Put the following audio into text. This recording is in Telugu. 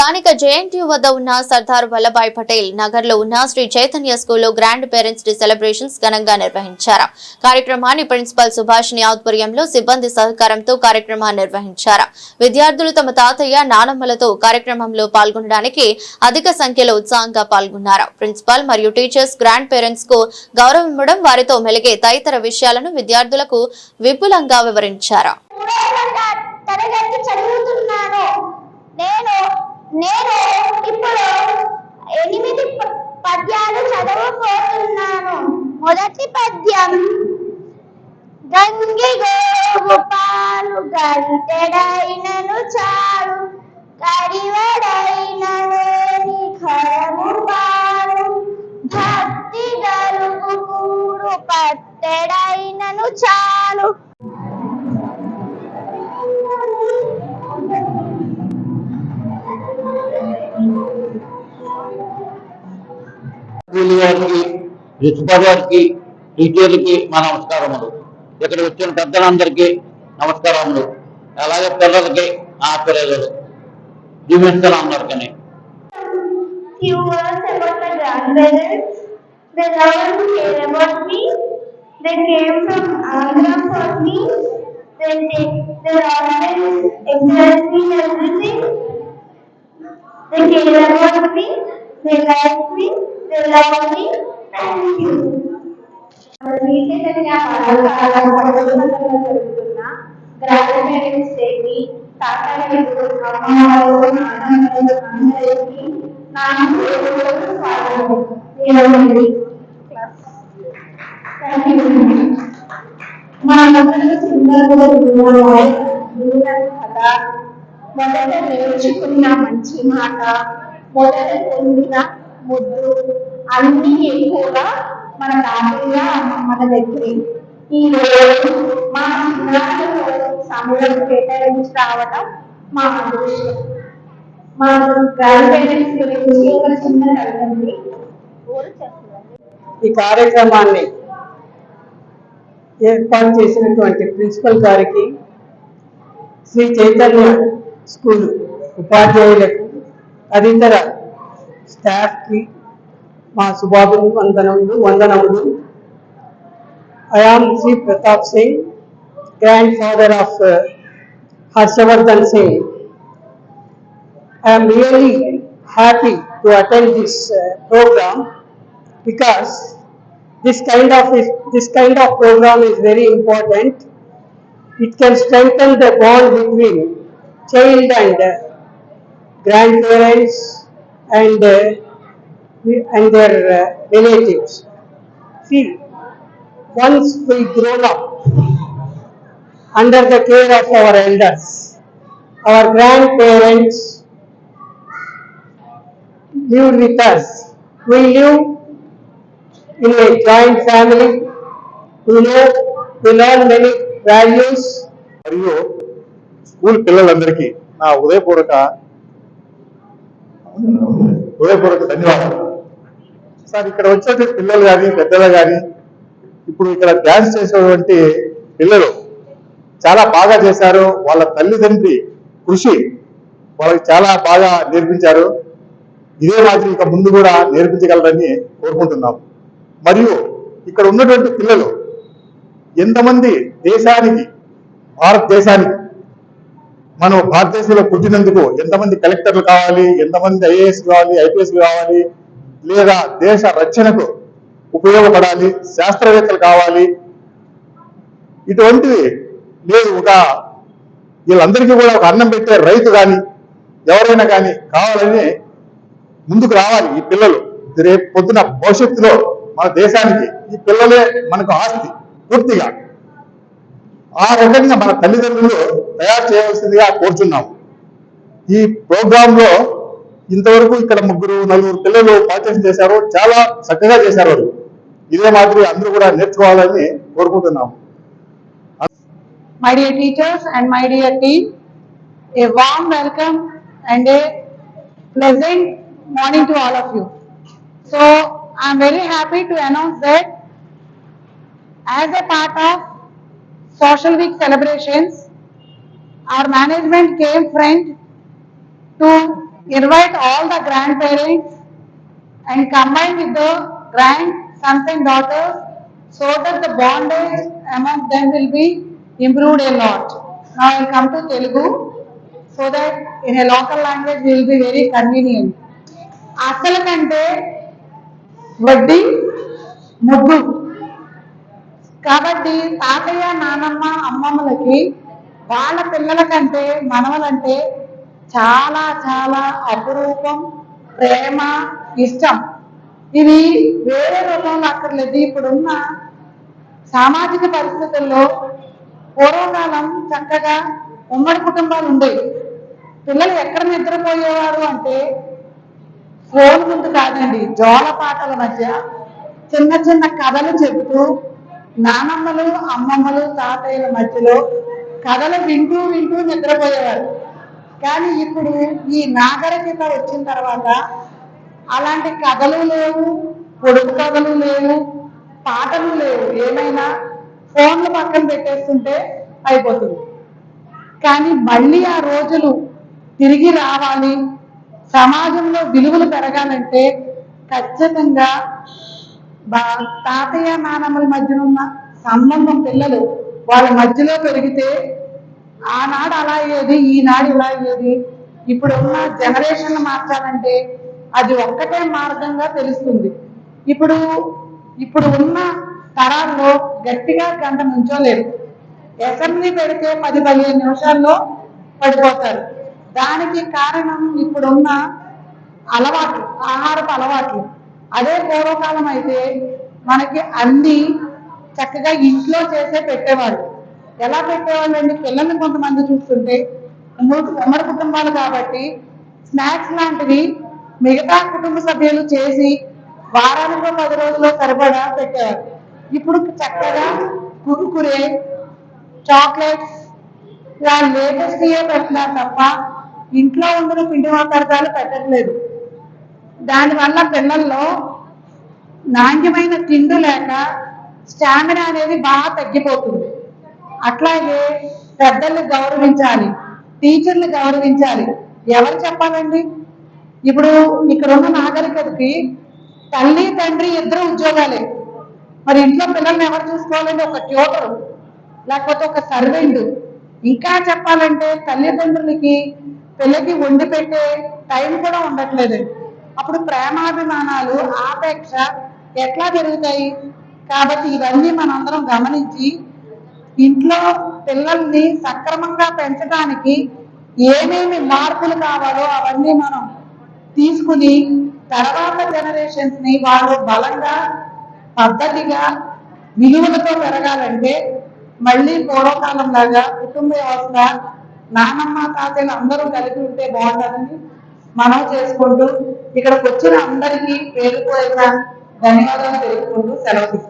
స్థానిక జేఎన్టీయూ వద్ద ఉన్న సర్దార్ వల్లభాయ్ పటేల్ నగర్లో ఉన్న శ్రీ చైతన్య స్కూల్లో గ్రాండ్ పేరెంట్స్ డే సెలబ్రేషన్స్ ఘనంగా నిర్వహించారు. కార్యక్రమాన్ని ప్రిన్సిపల్ సుభాషిణి ఆధ్వర్యంలో సిబ్బంది సహకారంతో కార్యక్రమాన్ని నిర్వహించారు. విద్యార్థులు తమ తాతయ్య నానమ్మలతో కార్యక్రమంలో పాల్గొనడానికి అధిక సంఖ్యలో ఉత్సాహంగా పాల్గొన్నారు. ప్రిన్సిపాల్ మరియు టీచర్స్ గ్రాండ్ పేరెంట్స్కు గౌరవం ఇవ్వడం వారితో మెలిగే తదితర విషయాలను విద్యార్థులకు విపులంగా వివరించారు. నేను నేను ఇప్పుడు ఎనిమిది పద్యాలు చదవబోతున్నాను. మొదటి పద్యం గంగి గోగు పాలు గంటెడైనను చాలు కడివడైనను ఖరము పాలు. భక్తి గలుపు కూడు పట్టెడైనను చాలు స్కూల్ వారికి ప్రిన్సిపల్ వారికి టీచర్లకి మా నమస్కారములు ఇక్కడ వచ్చిన పెద్దలందరికీ నమస్కారములు అలాగే పిల్లలకి నా పిల్లలు జీవించాలి అందరికీ few words about my grandparents. They love to care about me. They came from Andhra for me. They take, they always encourage me in everything. They care about me. They like me. They love me. Thank you. రీసెంట్గా జరుగుతున్న గ్రాండ్ పేరెంట్స్ డేకి తాతయ్యలు అమ్మవారు నాన్నగారు అందరికీ నా హృదయపూర్వక స్వాగతం ఏమండి థ్యాంక్ యూ మా అందరిలో చిన్నగా దూరం కదా మొదట నేర్చుకున్న మంచి మాట మొదట పొందిన ముద్దు అన్ని ఎక్కువగా మన తాతయ్య మన దగ్గరే. ఈ రోజు మా చిన్నారులు సమయం కేటాయించి రావడం మా అదృష్టం. మా గ్రాండ్ పేరెంట్స్ గురించి ఒక చిన్న కథండి ఈ కార్యక్రమాన్ని ఏర్పాటు చేసినటువంటి ప్రిన్సిపల్ గారికి శ్రీ చైతన్య స్కూల్ ఉపాధ్యాయులకు తదితర స్టాఫ్కి మా శుభాబులు వందనములు వందనములు I am Sri Pratap Singh, grandfather of uh, Harshavardhan Singh. I am really happy to attend this uh, program because this kind of this kind of program is very important. It can strengthen the bond between child and uh, grandparents and uh, we- and their uh, relatives. See, once we grown up under the care of our elders, our grandparents lived with us. We live in a joint family. We know, we learn many values. మరియు స్కూల్ పిల్లలందరికీ నా ఉదయపూర్వక హృదయపూర్వక ధన్యవాదాలు. సార్ ఇక్కడ వచ్చేటువంటి పిల్లలు కానీ పెద్దలు కానీ ఇప్పుడు ఇక్కడ డ్యాన్స్ చేసేటువంటి పిల్లలు చాలా బాగా చేశారు. వాళ్ళ తల్లిదండ్రి కృషి వాళ్ళకి చాలా బాగా నేర్పించారు. ఇదే మాదిరి ఇక ముందు కూడా నేర్పించగలరని కోరుకుంటున్నాం. మరియు ఇక్కడ ఉన్నటువంటి పిల్లలు ఎంతమంది దేశానికి భారతదేశానికి మనం భారతదేశంలో పుట్టినందుకు ఎంతమంది కలెక్టర్లు కావాలి ఎంతమంది ఐఏఎస్ కావాలి ఐపీఎస్ కావాలి లేదా దేశ రక్షణకు ఉపయోగపడాలి శాస్త్రవేత్తలు కావాలి ఇటువంటివి లేదు. ఒక వీళ్ళందరికీ కూడా ఒక అన్నం పెట్టే రైతు కానీ ఎవరైనా కానీ కావాలని ముందుకు రావాలి ఈ పిల్లలు. రేపు పొద్దున భవిష్యత్తులో మన దేశానికి ఈ పిల్లలే మనకు ఆస్తి పూర్తిగా. ఆ రకంగా మన తల్లిదండ్రులు తయారు చేయవలసిందిగా కోరుతున్నాం ఈ ప్రోగ్రామ్లో ఇంతవరకు ఇక్కడ ముగ్గురు నలుగురు పిల్లలు పార్టిసిపేట్ చేశారు. చాలా చక్కగా చేశారు వారు ఇదే మాదిరి అందరూ కూడా నేర్చుకోవాలని కోరుకుంటున్నాం my dear teachers and my dear team a warm welcome and a pleasant morning to all of you so I'm very happy to announce that Social Week celebrations, our management came friend to invite all the grandparents and combine with the grandsons and daughters so that the bondage among them will be improved a lot. Now I will come to Telugu so that in a local language will be very convenient. అసలు కంటే వడ్డీ ముగ్గు కాబట్టి తాతయ్య నానమ్మ అమ్మమ్మలకి వాళ్ళ పిల్లల కంటే మనవలంటే చాలా చాలా అపురూపం ప్రేమ ఇష్టం. ఇది వేరే రూపంలో అక్కర్లేదు ఇప్పుడున్న సామాజిక పరిస్థితుల్లో పూర్వకాలం చక్కగా ఉమ్మడి కుటుంబాలు ఉండేవి. పిల్లలు ఎక్కడ నిద్రపోయేవారు అంటే ఫోన్ ముందు కాదండి జోలపాటల మధ్య చిన్న చిన్న కథలు చెబుతూ నానమ్మలు అమ్మమ్మలు తాతయ్యల మధ్యలో కథలు వింటూ వింటూ నిద్రపోయేవారు. కానీ ఇప్పుడు ఈ నాగరికత వచ్చిన తర్వాత అలాంటి కథలు లేవు పొడుగు కథలు లేవు పాటలు లేవు. ఏమైనా ఫోన్లు పక్కన పెట్టేస్తుంటే అయిపోతుంది. కానీ మళ్ళీ ఆ రోజులు తిరిగి రావాలి సమాజంలో విలువలు పెరగాలంటే ఖచ్చితంగా తాతయ్య నానమ్మల మధ్యన ఉన్న సంబంధం పిల్లలు వాళ్ళ మధ్యలో పెరిగితే ఆనాడు అలా అయ్యేది ఈనాడు ఇలా అయ్యేది. ఇప్పుడు ఉన్న జనరేషన్ మార్చాలంటే అది ఒక్కటే మార్గంగా తెలుస్తుంది. ఇప్పుడు ఇప్పుడు ఉన్న తరాల్లో గట్టిగా గంట నుంచోలేరు. అసెంబ్లీ పెడితే పది పదిహేను నిమిషాల్లో పడిపోతారు. దానికి కారణం ఇప్పుడున్న అలవాట్లు ఆహారపు అలవాట్లు. అదే పూర్వకాలం అయితే మనకి అన్ని చక్కగా ఇంట్లో చేసే పెట్టేవాళ్ళు. ఎలా పెట్టేవాళ్ళు అండి పిల్లల్ని కొంతమంది చూస్తుంటే ఉమ్మడి కుటుంబాలు కాబట్టి స్నాక్స్ లాంటివి మిగతా కుటుంబ సభ్యులు చేసి వారానికో పది రోజుల్లో సరిపడా పెట్టేవారు. ఇప్పుడు చక్కగా కురుకురే చాక్లెట్స్ ఇలా లేటెస్ట్ ఏ పెడుతున్నారు తప్ప ఇంట్లో ఉండిన పిండి పదార్థాలు పెట్టట్లేదు. దానివల్ల పిల్లల్లో నాణ్యమైన తిండి లేక స్టామినా అనేది బాగా తగ్గిపోతుంది. అట్లాగే పెద్దల్ని గౌరవించాలి టీచర్ని గౌరవించాలి. ఎవరు చెప్పాలండి? ఇప్పుడు ఇక్కడ ఉన్న నాగరికతకి తల్లి తండ్రి ఇద్దరు ఉద్యోగాలే. మరి ఇంట్లో పిల్లల్ని ఎవరు చూసుకోవాలండి? ఒక ట్యూటర్ లేకపోతే ఒక సర్వెంట్. ఇంకా చెప్పాలంటే తల్లిదండ్రులకి పిల్లకి వండి పెట్టే టైం కూడా ఉండట్లేదు అప్పుడు ప్రేమాభిమానాలు ఆపేక్ష ఎట్లా పెరుగుతాయి కాబట్టి ఇవన్నీ మనందరం గమనించి ఇంట్లో పిల్లల్ని సక్రమంగా పెంచడానికి ఏమేమి మార్పులు కావాలో అవన్నీ మనం తీసుకుని తర్వాత జనరేషన్స్ని వాళ్ళు బలంగా పద్ధతిగా విలువలతో పెరగాలంటే మళ్ళీ పూర్వకాలం లాగా కుటుంబ వ్యవస్థ నానమ్మ తాతయ్యలు అందరూ కలిపి ఉంటే బాగుంటుందని మనం చేసుకుంటూ ఇక్కడికి వచ్చిన అందరికీ పేరు ధన్యవాదాలు తెలుపుకుంటూ సెలవు తీసుకుంటాం